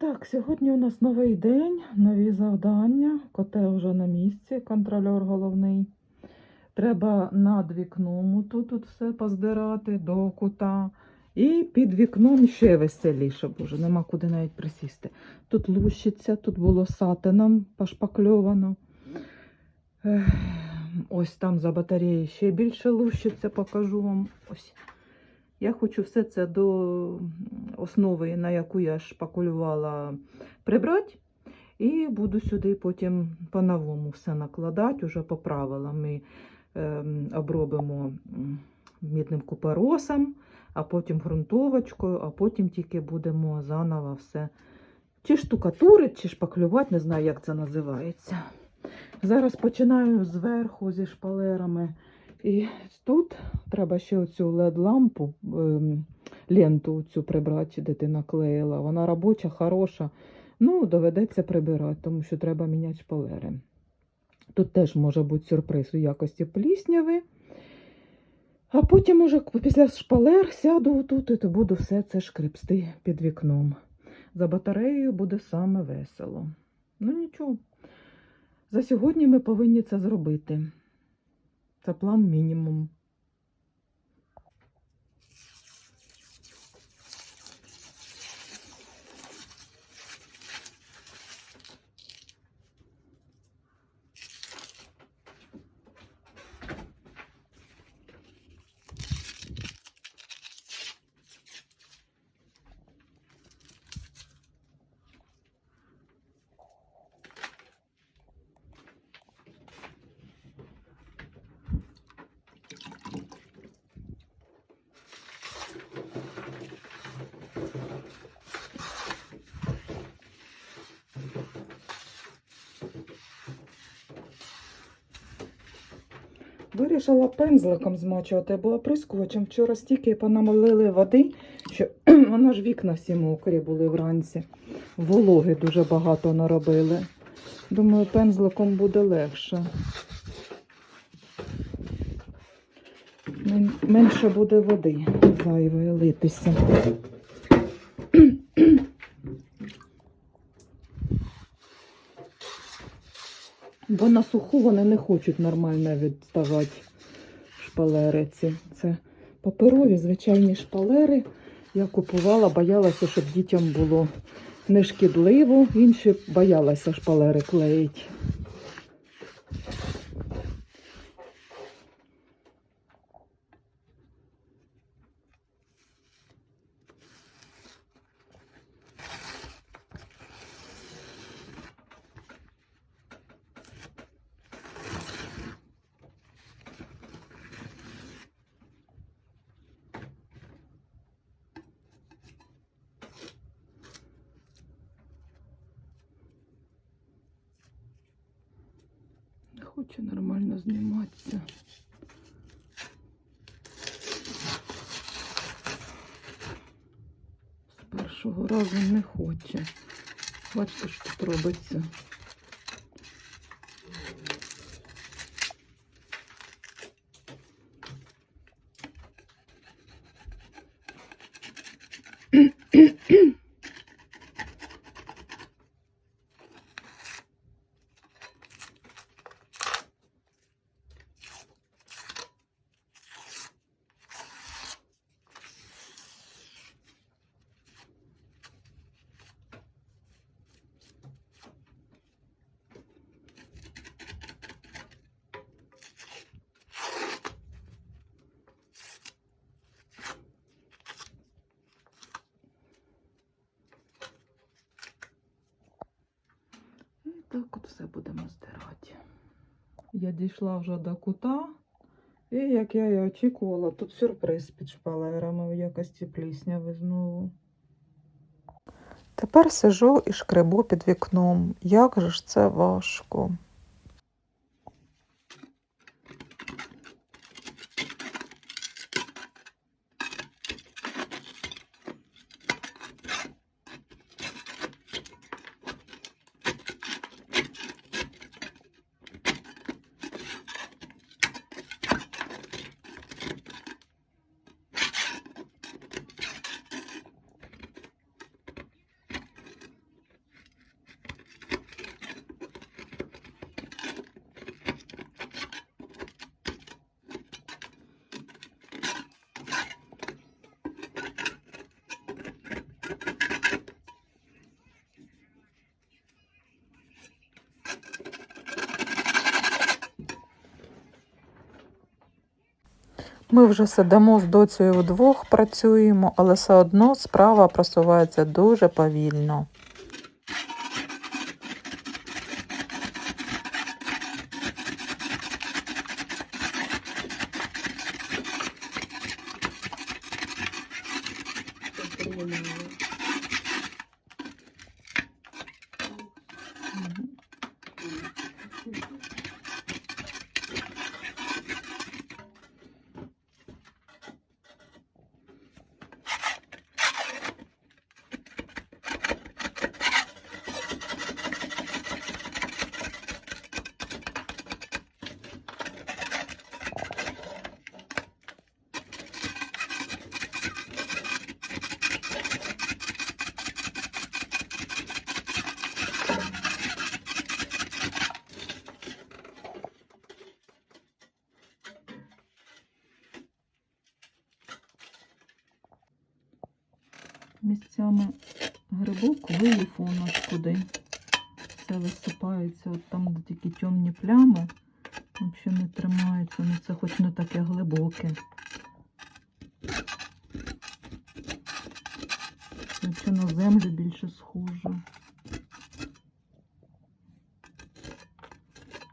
Так, сьогодні у нас новий день, нові завдання. Котел вже на місці, контрольор головний. Треба над вікном тут, тут все поздирати до кута. І під вікном ще веселіше, боже, нема куди навіть присісти. Тут лущиться, тут було сатином пошпакльовано. Ось там за батареєю ще більше лущиться, покажу вам. Ось. Я хочу все це до основи, на яку я шпакулювала, прибрати. І буду сюди потім по-новому все накладати, уже по правилам. Ми е, обробимо мідним купоросом, а потім ґрунтовочкою, а потім тільки будемо заново все чи штукатурити, чи шпаклювати, не знаю, як це називається. Зараз починаю зверху зі шпалерами. І тут треба ще оцю LED-лампу, ем, ленту цю прибрати, ти наклеїла. Вона робоча, хороша. Ну, доведеться прибирати, тому що треба міняти шпалери. Тут теж може бути сюрприз у якості плісняви. А потім, уже після шпалер, сяду тут і то буду все це шкребсти під вікном. За батареєю буде саме весело. Ну нічого. За сьогодні ми повинні це зробити. Це план мінімум. Вирішила пензликом змочувати, бо оприскувачем вчора стільки понамолили води, що воно ж вікна всі мокрі були вранці. Вологи дуже багато наробили. Думаю, пензликом буде легше. Менше буде води зайвої литися. Бо на суху вони не хочуть нормально відставати шпалери ці. Це паперові, звичайні шпалери. Я купувала, боялася, щоб дітям було нешкідливо. Інші боялася шпалери клеїть. Не хоче нормально зніматися. З першого разу не хоче. Бачите, що тут робиться. І так от все будемо здирати. Я дійшла вже до кута. І як я і очікувала, тут сюрприз під шпалерами в якості плісняви знову. Тепер сижу і шкребу під вікном. Як же ж це важко. Ми вже сидимо з доцею вдвох, працюємо, але все одно справа просувається дуже повільно. Місцями грибок вилив у нас куди. Це висипається, от там де такі темні плями. Взагалі не тримається, ну це хоч не таке глибоке. Це на землю більше схоже.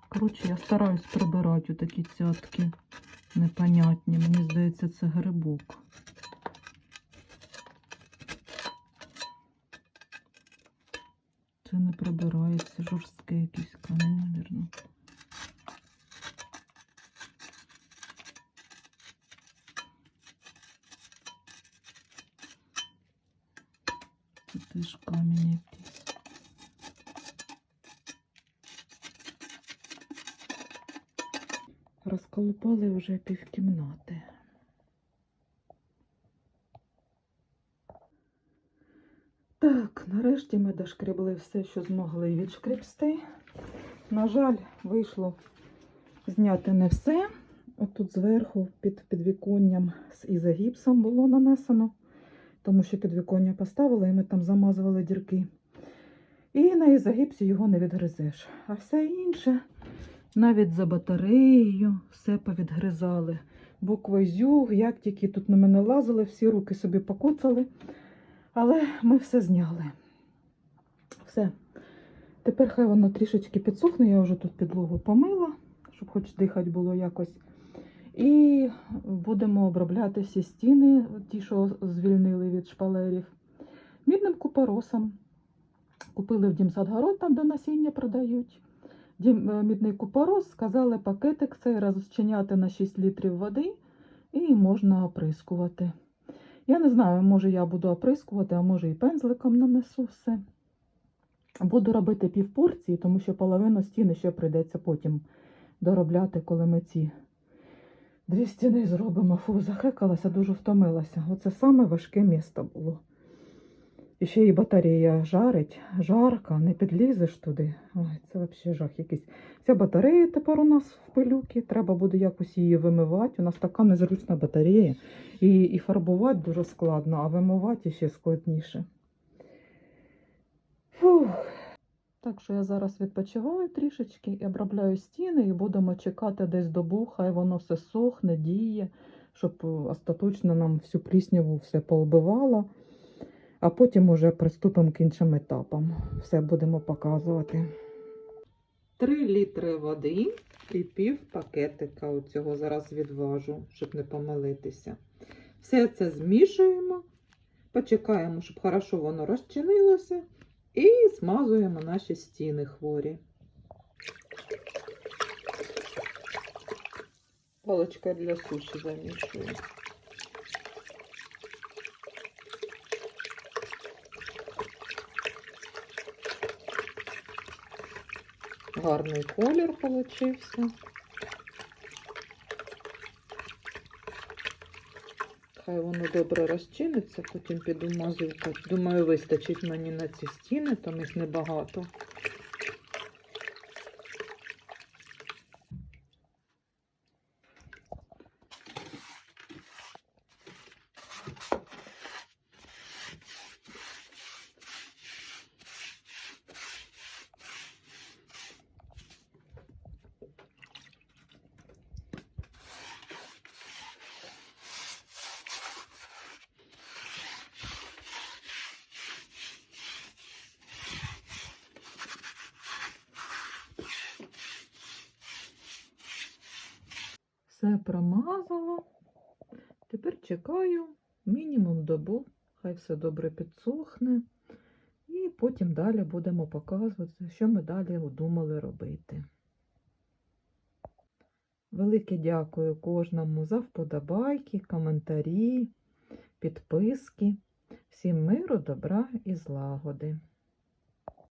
Коротше, я стараюсь прибирати такі цятки непонятні. Мені здається, це грибок. Прибирається, жорстке якісь камінь, мабуть. Це теж камінь якийсь. Розколупали вже півкімнати. Так, нарешті ми дошкребли все, що змогли відшкребсти. На жаль, вийшло зняти не все. Отут зверху під підвіконням з ізогіпсом було нанесено, тому що підвіконня поставили і ми там замазували дірки. І на ізогіпсі його не відгризеш. А все інше, навіть за батареєю, все повідгризали. Буквою зюг, як тільки тут на мене лазили, всі руки собі покуцали. Але ми все зняли. Все. Тепер хай воно трішечки підсохне, я вже тут підлогу помила, щоб хоч дихати було якось. І будемо обробляти всі стіни, ті, що звільнили від шпалерів, мідним купоросом. Купили в Дімсадгород, там, де насіння продають. Дім, е, мідний купорос, сказали, пакетик цей розчиняти на 6 літрів води і можна оприскувати. Я не знаю, може я буду оприскувати, а може і пензликом нанесу все. Буду робити півпорції, тому що половину стіни ще прийдеться потім доробляти, коли ми ці дві стіни зробимо. Фу, захекалася, дуже втомилася. Оце саме важке місто було. І ще і батарея жарить, жарко, не підлізеш туди. Ой, це взагалі жах якийсь. Ця батарея тепер у нас в пилюки, треба буде якось її вимивати. У нас така незручна батарея. І, і фарбувати дуже складно, а вимивати ще складніше. Фух. Так що я зараз відпочиваю трішечки і обробляю стіни, і будемо чекати десь добу, хай воно все сохне, діє, щоб е, остаточно нам всю плісняву все поубивало. А потім уже приступимо к іншим етапам. Все будемо показувати. 3 літри води і пів пакетика оцього зараз відважу, щоб не помилитися. Все це змішуємо, почекаємо, щоб хорошо воно розчинилося, і змазуємо наші стіни хворі. Паличка для суші замішую. Гарний колір получився. Хай воно добре розчиниться, потім піду мазюкати. Думаю, вистачить мені на ці стіни, там їх небагато. Все промазала. Тепер чекаю мінімум добу, хай все добре підсохне. І потім далі будемо показувати, що ми далі думали робити. Велике дякую кожному за вподобайки, коментарі, підписки. Всім миру, добра і злагоди.